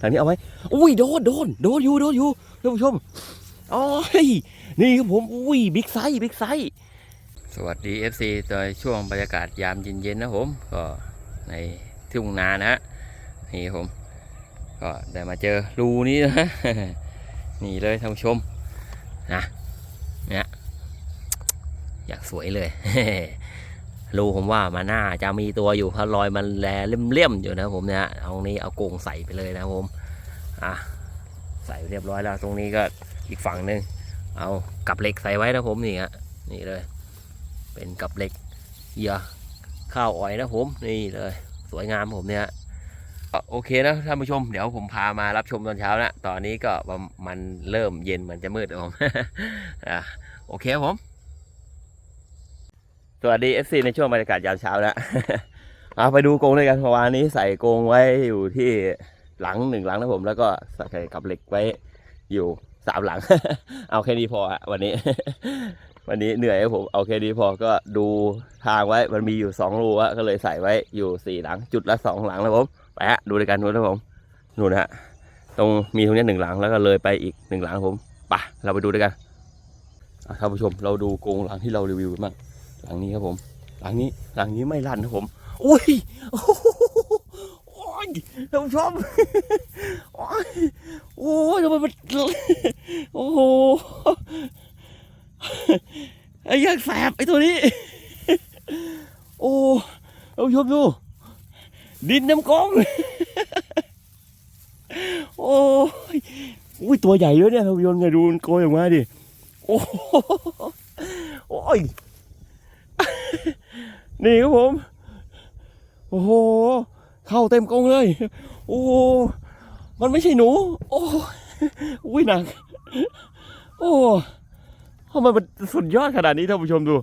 ทางนี้เอาไหมอุ้ยโดนโดนโดนอยู่โดนอยู่ท่านผู้ชมอ้ยนี่ครับผมอุ้ยบิ๊กไซส์บิ๊กไซส์สวัสดี FC โดยช่วงบรรยากาศยามเย็นๆนะผมก็ในทุ่งนานะฮะนี่ผม ก็ได้มาเจอรูนี้นะนี่เลยท่านผู้ชมนะเนี่ยอยากสวยเลย รูผมว่ามันน่าจะมีตัวอยู่เพราะรอยมันแลเลี่ยมๆอยู่นะผมเนี่ยเอานี้เอาโกงใส่ไปเลยนะผมอะใส่เรียบร้อยแล้ว ตรงนี้ก็อีกฝั่งหนึ่งเอากับเหล็กใส่ไว้นะผมนี่ฮะนี่เลย เป็นกับเหล็กเหยื่อข้าวอ้อยนะผมนี่เลย สวยงามผมเนี่ยโอเคนะท่านผู้ชมเดี๋ยวผมพามารับชมตอนเช้านะ ตอนนี้ก็มันเริ่มเย็นมันจะมืดแล้วผมอะโอเคครับผม สวัสดี FC ในช่วงบรรยากาศยามเช้านะเอาไปดูโกงด้วยกันเมื่อวานนี้ใส่โกงไว้อยู่ที่หลังหนึ่งหลังนะผม แล้วก็ใส่กับเหล็กไว้อยู่สามหลัง เอาแค่นี้พอฮะวันนี้ วันนี้เหนื่อยผมเอาแค่นี้พอก็ดูทางไว้มันมีอยู่สองรูอะก็เลยใส่ไว้อยู่สี่หลัง จุดละสองหลังนะผมไปฮะดูด้วยกันนู้นนะผมนู่นะฮะตรงมีตรงนี้หนึ่งหลังแล้วก็เลยไปอีกหนึ่งหลังผมไปเราไปดูด้วยกันอะท่านผู้ชมเราดูโกงหลังที่เรารีวิวกันบ้าง หลังนี้ครับผม หลังนี้หลังนี้ไม่ลั่นนะผมอุ้ยโอ้โหโอ้ยท่านผู้ชมโอ้ยโอ้ยทำไมมันโอ้โหไอ้ยักษ์แสบไอ้ตัวนี้ โอ้ท่านผู้ชมดูดินน้ำกองโอ้ยอุ้ยตัวใหญ่ด้วยเนี่ยภาพยนตร์ไงดูมันโกยออกมาดิโอ้โหโอ้ย นี่ครับผม โอ้โห เข้าเต็มกรงเลย โอ้มันไม่ใช่หนู โอ้อุ้ยหนัก โอ้ทำไมมันสุดยอดขนาดนี้ท่านผู้ชมดู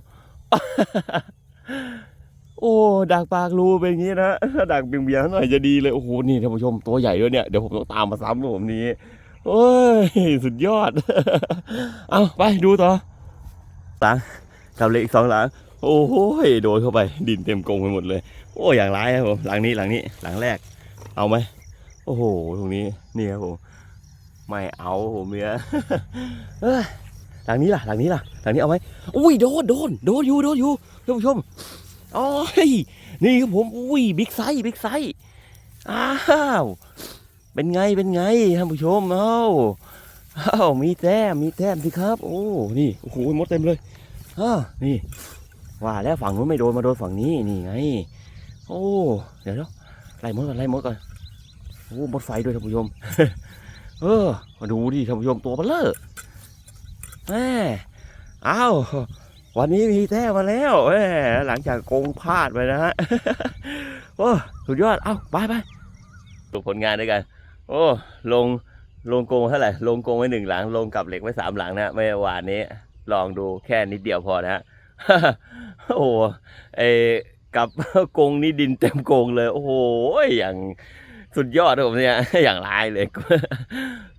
โอ้ดักปากรูเป็นอย่างนี้นะถ้าดักเบี่ยงๆหน่อยจะดีเลย โอ้โห นี่ท่านผู้ชมตัวใหญ่ด้วยเนี่ย เดี๋ยวผมต้องตามมาซ้ำนะผมนี้ โอ้ย สุดยอด เอาไปดูต่อหลังกับเล็กอีกสองหลัง โอ้โหโดนเข้าไปดินเต็มกรงไปหมดเลย โอ้อย่างร้ายครับผมหลังนี้หลังนี้หลังแรก เอาไหมโอ้โหตรงนี้นี่ครับผมไม่เอาผมเนี่ยหลังนี้ล่ะหลังนี้ล่ะหลังนี้เอาไหมอุ้ยโดนโดนโดนอยู่โดนอยู่ท่านผู้ชมโอ้ยนี่ครับผมอุ้ยบิ๊กไซส์บิ๊กไซส์อ้าวเป็นไงเป็นไงท่านผู้ชมเอ้าเอ้ามีแต้มมีแต้มสิครับ โอ้นี่โอ้โหมดเต็มเลยอ่านี่ ว่าแล้วฝั่งนู้นไม่โดนมาโดนฝั่งนี้นี่ไง โอ้เดี๋ยวเดี๋ยวไล่มดก่อนไล่มดก่อนโอ้มดไฟด้วยท่านผู้ชมเออมาดูดิท่านผู้ชมตัวเบลเลอร์แม่อ้าววันนี้มีแต้มาแล้วแหมหลังจากโกงพลาดไปนะฮะโอ้สุดยอดเอ้าไปไปดูผลงานด้วยกัน โอ้ลงลงโกงเท่าไหร่ลงโกงไว้หนึ่งหลังลงกับเหล็กไว้สามหลังนะไม่หวานนี้ ลองดูแค่นิดเดียวพอนะฮะ โอ้ไอกับกงนี่ดินเต็มโกงเลย โอ้โหอย่างสุดยอดผมเนี่ยอย่างลายเลย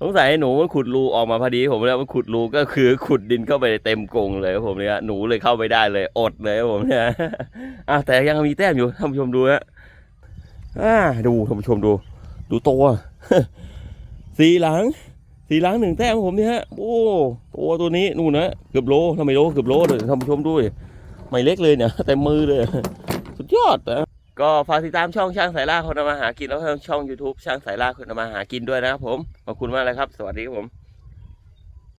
สงสัยหนูมันขุดรูออกมาพอดี ผมแล้วมันขุดรูก็คือขุดดินเข้าไปเต็มกงเลยผมเนี่ยหนูเลยเข้าไปได้เลย อดเลยผมเนี่ยอะแต่ยังมีแต้มอยู่ท่านผู้ชมดูฮะอ่าดูท่านผู้ชมดู ดูตัวสีหลัง สีหลังหนึ่งแต้มผมเนี่ยฮะ โอ้ตัวตัวนี้นู่นนะเกือบโลทำไมโลเกือบโลเลยท่านผู้ชมด้วย ไม่เล็กเลยเนี่ยแต่มมือเลย สุดยอดนะก็ฝากติดตามช่องช่างสายล่าคนทำมาหากินแล้วก็ช่อง YouTube ช่างสายล่าคนทำมาหากินด้วยนะครับผมขอบคุณมากเลยครับ สวัสดีครับผม